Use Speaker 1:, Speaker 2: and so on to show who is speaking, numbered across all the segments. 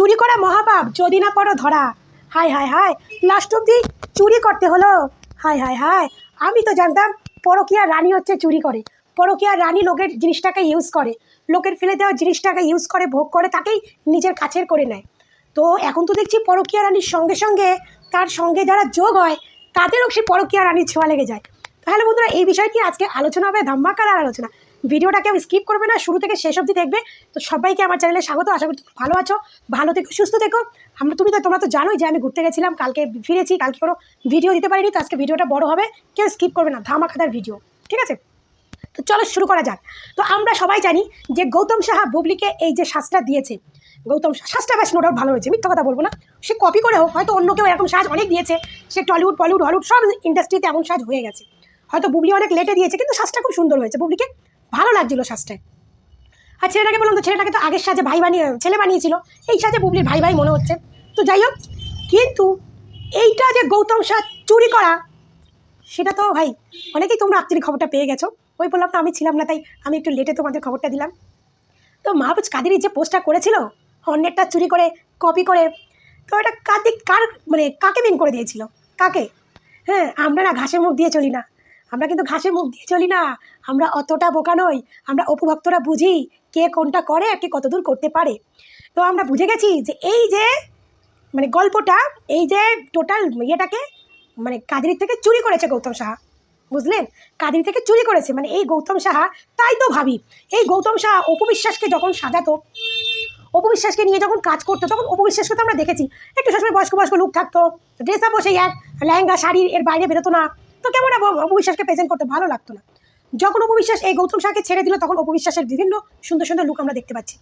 Speaker 1: চুরি করা মহাপাপ, যদি না পড়ো ধরা। হায় হায় হায় লাস্ট অব্দি চুরি করতে হলো। হায় হায় হায়, আমি তো জানতাম পরকিয়া রানী হচ্ছে চুরি করে। পরকিয়া রানী লোকের জিনিসটাকে ইউজ করে। লোকের ফেলে দেওয়া জিনিসটাকে ইউজ করে, ভোগ করে, তাকেই নিজের কাছের করে নেয়। তো এখন তো দেখছি পরকিয়া রানীর সঙ্গে সঙ্গে তার সঙ্গে যারা যোগ হয়, তাদেরও সে পরকিয়া রানীর ছোঁয়া লেগে যায়। তাহলে বন্ধুরা, এই বিষয়টি আজকে আলোচনা হবে ধাম্মাকার আলোচনা। ভিডিওটাকে কেউ স্কিপ করবে না, শুরু থেকে শেষ অবধি দেখবে। তো সবাইকে আমার চ্যানেলে স্বাগত, আশা করি ভালো আছো, ভালো থেকো, সুস্থ থেকো। আমরা তুমি তো, তোমরা তো জানোই যে আমি ঘুরতে গেছিলাম, কালকে ফিরেছি, কালকে কোনো ভিডিও দিতে পারিনি, তো আজকে ভিডিওটা বড় হবে, কেউ স্কিপ করবে না, ধামাকাদার ভিডিও ঠিক আছে? তো চলো শুরু করা যাক। তো আমরা সবাই জানি যে গৌতম সাহা বুবলিকে এই যে শ্বাসটা দিয়েছে, গৌতম শ্বাসটা বেশ নোট ভালো হয়েছে, মিথ্যা কথা বলব না। সে কপি করে হোক, হয়তো অন্য কেউ এরকম সাজ অনেক দিয়েছে, সে টলিউড, বলিউড, হলিউড, সব ইন্ডাস্ট্রিতে এমন সাজ হয়ে গেছে। হয়তো বুবলি অনেক লেটে দিয়েছে, কিন্তু শ্বাসটা খুব সুন্দর হয়েছে বুবলিকে। ভালো লাগছিল শ্বাসটায় আর ছেলেটাকে বললাম তো, ছেলেটাকে তো আগের সাজে ভাই বানিয়ে, ছেলে বানিয়েছিল। এই সাজে বুবলির ভাই ভাই মনে হচ্ছে। তো যাই হোক, কিন্তু এইটা যে গৌতম সাহ চুরি করা, সেটা তো ভাই, অনেকেই তোমরা আত্মীয় খবরটা পেয়ে গেছো। ওই বললাম তো, আমি ছিলাম না, তাই আমি একটু লেটে তোমাদের খবরটা দিলাম। তো মাহবুজ কাদির যে পোস্টটা করেছিল, অন্যেরটা চুরি করে কপি করে, তো এটা কাদিক কার মানে কাকে বিন করে দিয়েছিল? কাকে? হ্যাঁ আমরা না ঘাসে মুখ দিয়ে চলি না। আমরা কিন্তু ঘাসে মুখ দিয়ে চলি না। আমরা অতটা বোকা নই। আমরা অপুভক্তরা বুঝি কে কোনটা করে আর কে কতদূর করতে পারে। তো আমরা বুঝে গেছি যে এই যে মানে গল্পটা, এই যে টোটাল ইয়েটাকে মানে কাদির থেকে চুরি করেছে গৌতম সাহা। বুঝলেন? কাদির থেকে চুরি করেছে। মানে এই গৌতম সাহা, তাই তো ভাবি। এই গৌতম সাহা অপবিশ্বাসকে যখন সাজাতো, অপবিশ্বাসকে নিয়ে যখন কাজ করতো, তখন অপবিশ্বাসকে তো আমরা দেখেছি। একটু সবসময় বয়স্ক বয়স্ক লোক থাকতো। ড্রেস আপও এক, লেহেঙ্গা শাড়ির এর বাইরে বেরোতো না। তো কেমন অপ- অপবিশ্বাসকে প্রেজেন্ট করতে ভালো লাগতো না। যখন অপবিশ্বাস এই গৌতম শাহকে ছেড়ে দিল, তখন অপবিশ্বাসের বিভিন্ন সুন্দর সুন্দর লুক আমরা দেখতে পাচ্ছি।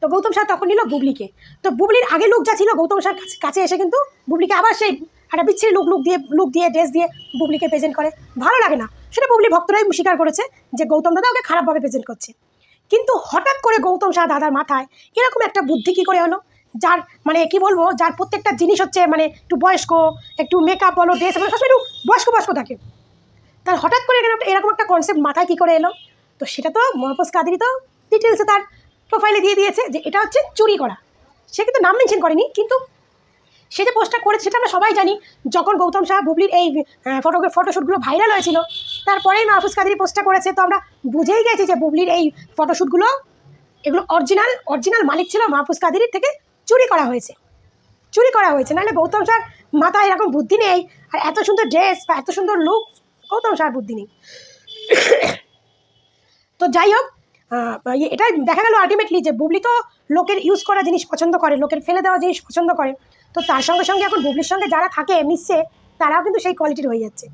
Speaker 1: তো গৌতম শাহ তখন নিল বুবলিকে। তো বুবলির আগে লুক যা ছিল, গৌতম শাহ কাছে এসে কিন্তু বুবলিকে আবার সেই একটা বিচ্ছিরি লুক লুক দিয়ে লুক দিয়ে ড্রেস দিয়ে বুবলিকে প্রেজেন্ট করে। ভালো লাগে না। সেটা বুবলি ভক্তরাই স্বীকার করেছে যে গৌতম দাদা ওকে খারাপভাবে প্রেজেন্ট করছে। কিন্তু হঠাৎ করে গৌতম শাহ দাদার মাথায় এরকম একটা বুদ্ধি কী করে হলো? যার মানে কি বলব, যার প্রত্যেকটা জিনিস হচ্ছে মানে একটু বয়স্ক, একটু মেকআপ বলো ড্রেস বলো, সবসময় একটু বয়স্ক বয়স্ক থাকে। তার হঠাৎ করে এরকম একটা- এরকম একটা কনসেপ্ট মাথায় কী করে এলো? তো সেটা তো মহাপস কাদেরই তো ডিটেলসে তার প্রোফাইলে দিয়ে দিয়েছে যে এটা হচ্ছে চুরি করা। সে কিন্তু নাম মেনশন করেনি, কিন্তু সে যে পোস্টটা করেছে সেটা আমরা সবাই জানি। যখন গৌতম শাহ বুবলির এই ফটো ফটোশ্যুটগুলো ভাইরাল হয়েছিল, তারপরেই মাহফুজ কাদির পোস্টটা করেছে। তো আমরা বুঝেই গেছি যে বুবলির এই ফটোশ্যুটগুলো এগুলো অরিজিনাল অরিজিনাল মালিক ছিল মাহফুজ কাদির থেকে চুরি করা হয়েছে। চুরি করা হয়েছে, নাহলে গৌতম স্যার মাথায় এরকম বুদ্ধি নেই। আর এত সুন্দর ড্রেস বা এত সুন্দর লুক গৌতম স্যার বুদ্ধি নেই। তো যাই হোক ইয়ে- এটা দেখা গেল আলটিমেটলি যে বুবলি তো লোকের ইউজ করা জিনিস পছন্দ করে, লোকের ফেলে দেওয়া জিনিস পছন্দ করে। তো তার সঙ্গে সঙ্গে এখন বুবলির সঙ্গে যারা থাকে, মিশছে, তারাও কিন্তু সেই কোয়ালিটির হয়ে যাচ্ছে।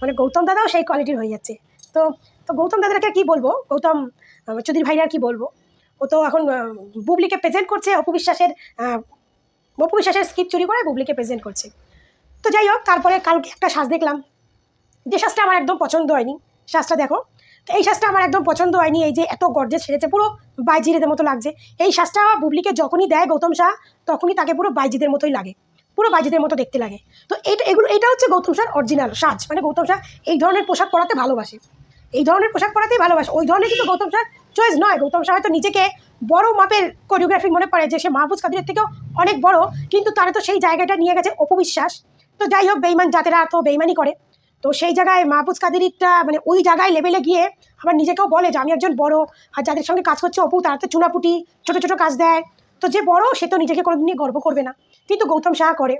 Speaker 1: মানে গৌতম দাদাও সেই কোয়ালিটির হয়ে যাচ্ছে। তো তো গৌতম দাদাকে কি বলব? গৌতম চৌধুরী ভাইরা কি বলব? ও তো এখন বুবলিকে প্রেজেন্ট করছে অপবিশ্বাসের অপবিশ্বাসের স্কিপ চুরি করে বুবলিকে প্রেজেন্ট করছে। তো যাই হোক, তারপরে কালকে একটা শ্বাস দেখলাম। যে সাজটা আমার একদম পছন্দ হয়নি শ্বাসটা দেখো। তো এই সাজটা আমার একদম পছন্দ হয়নি, এই যে এত গর্জে ছেড়েছে পুরো বাইজিরেদের মতো লাগছে। এই সাজটা বুবলিকে যখনই দেয় গৌতম শাহ, তখনই তাকে পুরো বাইজিদের মতোই লাগে। পুরো বাইজিদের মতো দেখতে লাগে। তো এটা এগুলো, এটা হচ্ছে গৌতম শাহ অরিজিনাল সাজ। মানে গৌতম শাহ এই ধরনের পোশাক পরাতে ভালোবাসে। এই ধরনের পোশাক পরাতেই ভালোবাসে। ওই ধরনের কিন্তু গৌতম শাহ চয়েস নয়। গৌতম শাহ হয়তো নিজেকে বড় মাপের কোরিওগ্রাফি মনে পড়ে যে সে মাহবুজ কাদিরের থেকেও অনেক বড়, কিন্তু তারা তো সেই জায়গাটা নিয়ে গেছে অপবিশ্বাস। তো যাই হোক বেইমান জাতেরা তো বেইমানি করে। তো সেই জায়গায় মাহবুজ কাদিরটা মানে ওই জায়গায় লেভেলে গিয়ে আবার নিজেকেও বলে যে, আমি একজন বড় আর যাদের সঙ্গে কাজ করছে অপু, তারা তো চুনাপুটি, ছোটো ছোটো কাজ দেয়। তো যে বড়, সে তো নিজেকে কোনোদিনই গর্ব করবে না। কিন্তু গৌতম শাহ করে।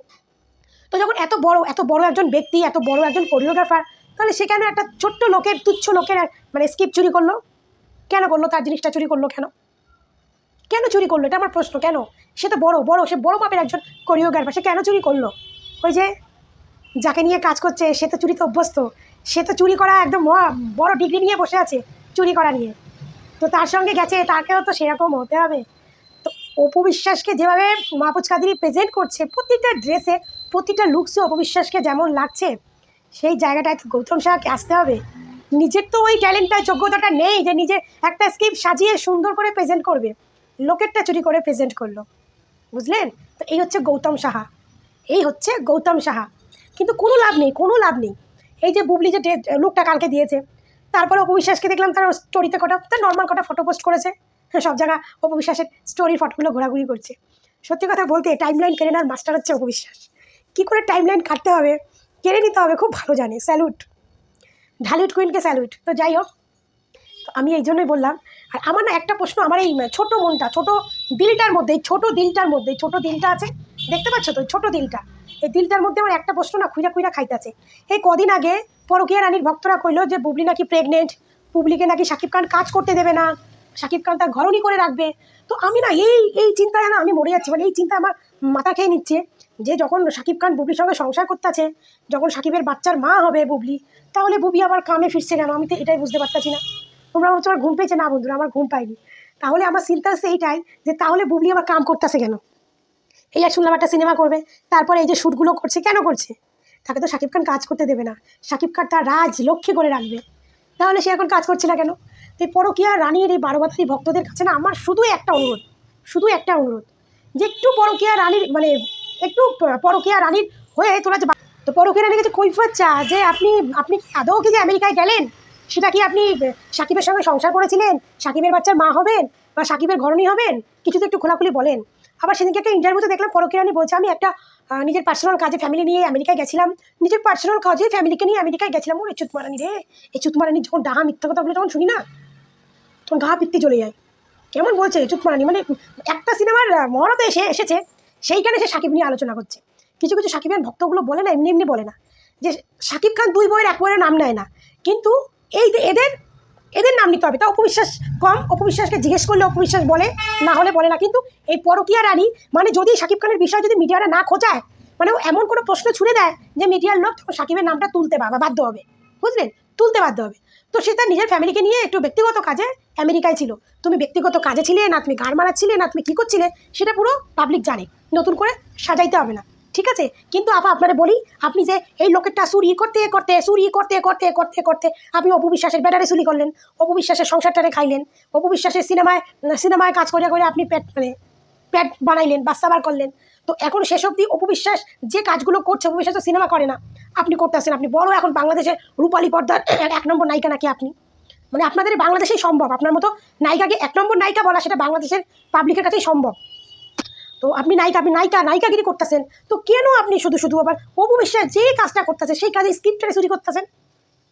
Speaker 1: তো যখন এত বড় এত বড় একজন ব্যক্তি, এত বড় একজন কোরিওগ্রাফার তাহলে সেখানে একটা ছোট্ট লোকের, তুচ্ছ লোকের মানে স্কিপ চুরি করল? কেন করল তার জিনিসটা চুরি করল কেন? কেন চুরি করল? এটা আমার প্রশ্ন, কেন? সে তো বড় বড়, সে বড় মাপের একজন কোরিওগ্রাফার সে কেন চুরি করল? ওই যে যাকে নিয়ে কাজ করছে, সে তো চুরিতে অভ্যস্ত। সে তো চুরি করা একদম বড় ডিগ্রি নিয়ে বসে আছে চুরি করা নিয়ে। তো তার সঙ্গে গেছে, তাকেও তো সেরকম হতে হবে। তো অপু বিশ্বাসকে যেভাবে মাহবুজ কাদিরি প্রেজেন্ট করছে, প্রতিটা ড্রেসে প্রতিটা লুকসে অপবিশ্বাসকে যেমন লাগছে, সেই জায়গাটায় তো গৌতম শাহকে আসতে হবে। নিজের তো ওই ট্যালেন্টটা যোগ্যতাটা নেই যে নিজে একটা স্কিপ সাজিয়ে সুন্দর করে প্রেজেন্ট করবে। লোকেরটা চুরি করে প্রেজেন্ট করল। বুঝলেন? তো এই হচ্ছে গৌতম সাহা। এই হচ্ছে গৌতম সাহা। কিন্তু কোনো লাভ নেই, কোনো লাভ নেই। এই যে বুবলি যে লুকটা কালকে দিয়েছে, তারপরে অপবিশ্বাসকে দেখলাম তার স্টোরিতে কটা তার নর্মাল কটা ফটো পোস্ট করেছে। সব জায়গা অপবিশ্বাসের স্টোরির ফটোগুলো ঘোরাঘুরি করছে। সত্যি কথা বলতে টাইম লাইন কেড়ে নেওয়ার মাস্টার হচ্ছে অপবিশ্বাস। কী করে টাইম লাইন কাটতে হবে? কেড়ে নিতে হবে, খুব ভালো জানে। স্যালুট ঢালিউড কুইনকে স্যালুইট তো যাই হোক আমি এই জন্যই বললাম, আর আমার না একটা প্রশ্ন, আমার এই ছোট মনটা, ছোট দিলটার মধ্যে, এই ছোট দিলটার মধ্যে ছোট দিলটা আছে, দেখতে পাচ্ছ তো ছোটো ছোট দিলটা, এই দিলটার মধ্যে আমার একটা প্রশ্ন না খুঁড়া খুঁড়া খাইতেছে। এই কদিন আগে পরকীয়া রানীর ভক্তরা কইল যে, বুবলি নাকি প্রেগনেন্ট পুবলিকে নাকি শাকিব খান কাজ করতে দেবে না শাকিব খান তার ঘরণী করে রাখবে। তো আমি না এই এই চিন্তায় না আমি মরে যাচ্ছি মানে এই চিন্তা আমার মাথা খেয়ে নিচ্ছে যে যখন শাকিব খান বুবলির সঙ্গে সংসার করতে আছে, যখন শাকিবের বাচ্চার মা হবে বুবলি, তাহলে বুবলি আবার কামে ফিরছে কেন? আমি তো এটাই বুঝতে পারতাছি না। তোমরা ভাবছ আমার ঘুম পেয়েছে? না বন্ধুরা, আমার ঘুম পাইনি তাহলে আমার চিন্তা হচ্ছে এইটাই যে তাহলে বুবলি আবার কাম করতেছে কেন? এই আর শুনলাম একটা সিনেমা করবে, তারপরে এই যে শ্যুটগুলো করছে, কেন করছে? তাকে তো শাকিব খান কাজ করতে দেবে না। শাকিব খান তার রাজ লক্ষ্যে করে রাখবে। তাহলে সে এখন কাজ করছে না কেন? তো এই পরকীয়া রানীর এই বারোবাতারি ভক্তদের কাছে না আমার শুধু একটা অনুরোধ, শুধু একটা অনুরোধ যে একটু পরকীয়া রানীর মানে একটু পরকীয়া রানীর হয়ে তোরা যে তো পরকীয়া রানীর কাছে কৈফত চা যে আপনি আপনি আদৌ কি যে আমেরিকায় গেলেন? সেটা কি আপনি সাকিবের সঙ্গে সংসার করেছিলেন? সাকিবের বাচ্চার মা হবেন বা সাকিবের ঘরণী হবেন? কিছু তো একটু খোলাখুলি বলেন। আবার সেদিনকে একটা ইন্টারভিউতে দেখলাম পরকীয়া রানী বলছে, আমি একটা নিজের পার্সোনাল কাজে ফ্যামিলি নিয়ে আমেরিকায় গেছিলাম। নিজের পার্সোনাল কাজে ফ্যামিলিকে নিয়ে আমেরিকায় গেছিলাম। ওরে চুতমারানি রে, এই চুতমারানি যখন ডাহা মিথ্যা কথা বলে তখন শুনি না? তখন গা পিত্তি চলে যায়। কেমন বলছে? চুতমারানি মানে একটা সিনেমার মহরতে এসে, এসেছে, সেইখানে সে সাকিব নিয়ে আলোচনা করছে। কিছু কিছু সাকিবের ভক্তগুলো বলে না, এমনি এমনি বলে না। যে সাকিব খান দুই বইয়ের এক বইয়ের নাম নেয় না। কিন্তু এই এদের এদের নাম নিতে হবে। তা অপবিশ্বাস কম, অপবিশ্বাসকে জিজ্ঞেস করলে অপবিশ্বাস বলে, না হলে বলে না। কিন্তু এই পরকীয়া রানী মানে যদি সাকিব খানের বিষয় যদি মিডিয়ারা না খোঁজায় মানে এমন কোনো প্রশ্ন ছুড়ে দেয় যে মিডিয়ার লোক তখন সাকিবের নামটা তুলতে বা- বাধ্য হবে। বুঝলেন? তুলতে বাধ্য হবে। তো সে তার নিজের ফ্যামিলিকে নিয়ে একটু ব্যক্তিগত কাজে আমেরিকায় ছিল। তুমি ব্যক্তিগত কাজে ছিলে না, তুমি গাড় মারাচ্ছিলে না, তুমি কী করছিলে, সেটা পুরো পাবলিক জানে। নতুন করে সাজাইতে হবে না, ঠিক আছে? কিন্তু আপা, আপনারা বলি, আপনি যে এই লোকেরটা চুরি করতে করতে চুরি করতে করতে করতে করতে আপনি অপবিশ্বাসের ব্যাটারে চুরি করলেন অপবিশ্বাসের সংসারটারে খাইলেন অপবিশ্বাসের সিনেমায় সিনেমায় কাজ করে করে আপনি পেট মানে প্যাট বানাইলেন, বাচ্চা বার করলেন। তো এখন শেষ অবধি অপবিশ্বাস যে কাজগুলো করছে অপবিশ্বাস তো সিনেমা করে না। আপনি করতেছেন আপনি বড় এখন বাংলাদেশের রূপালী পর্দার এক নম্বর নায়িকা নাকি আপনি? মানে আপনাদের বাংলাদেশেই সম্ভব, আপনার মতো নায়িকাকে এক নম্বর নায়িকা বলা সেটা বাংলাদেশের পাবলিকের কাছেই সম্ভব। তো আপনি নায়িকা আপনি নায়িকা, নায়িকাগিরি করতেছেন, তো কেন আপনি শুধু শুধু আবার অপবিশ্বাস যে কাজটা করতেছে, সেই কাজে স্ক্রিপ্টটারে চুরি করতেছেন?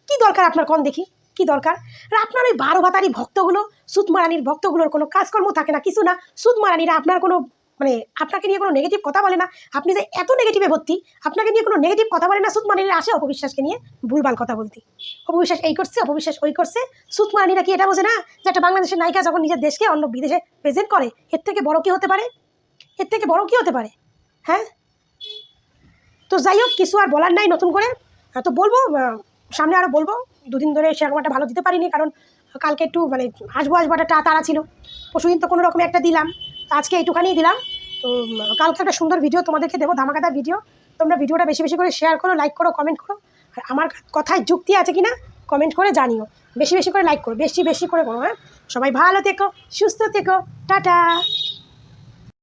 Speaker 1: কি দরকার আপনার কন দেখি? কি দরকার? আর আপনার ওই বারো ভাতারি ভক্তগুলো সুতমারানির ভক্তগুলোর কোনো কাজকর্ম থাকে না, কিছু না সুতমারানিরা আপনার কোনো মানে আপনাকে নিয়ে কোনো নেগেটিভ কথা বলে না। আপনি যে এত নেগেটিভে ভর্তি, আপনাকে নিয়ে কোনো নেগেটিভ কথা বলে না সুতমারানিরা আসে অপবিশ্বাসকে নিয়ে ভুলভাল কথা বলতে। অপবিশ্বাস এই করছে, অপবিশ্বাস ওই করছে। সুতমারানিরা কি এটা বোঝে না যে একটা বাংলাদেশের নায়িকা যখন নিজের দেশকে অন্য বিদেশে প্রেজেন্ট করে, এর থেকে বড় কি হতে পারে? এর থেকে বড় কি হতে পারে? হ্যাঁ? তো যাই হোক, কিছু আর বলার নাই নতুন করে। তো বলব সামনে আরও বলব। দুদিন ধরে সেরকম একটা ভালো দিতে পারিনি, কারণ কালকে একটু মানে আসব আসব একটা তাড়া ছিল। পরশুদিন তো কোনো রকমে একটা দিলাম। আজকে এইটুখানি দিলাম। তো কালকে একটা সুন্দর ভিডিও তোমাদেরকে দেবো, ধামাকাদার ভিডিও তোমরা ভিডিওটা বেশি বেশি করে শেয়ার করো লাইক করো কমেন্ট করো। আর আমার কথায় যুক্তি আছে কি না কমেন্ট করে জানিও। বেশি বেশি করে লাইক করো, বেশি বেশি করে করো হ্যাঁ? সবাই ভালো থেকো, সুস্থ থেকো, টাটা!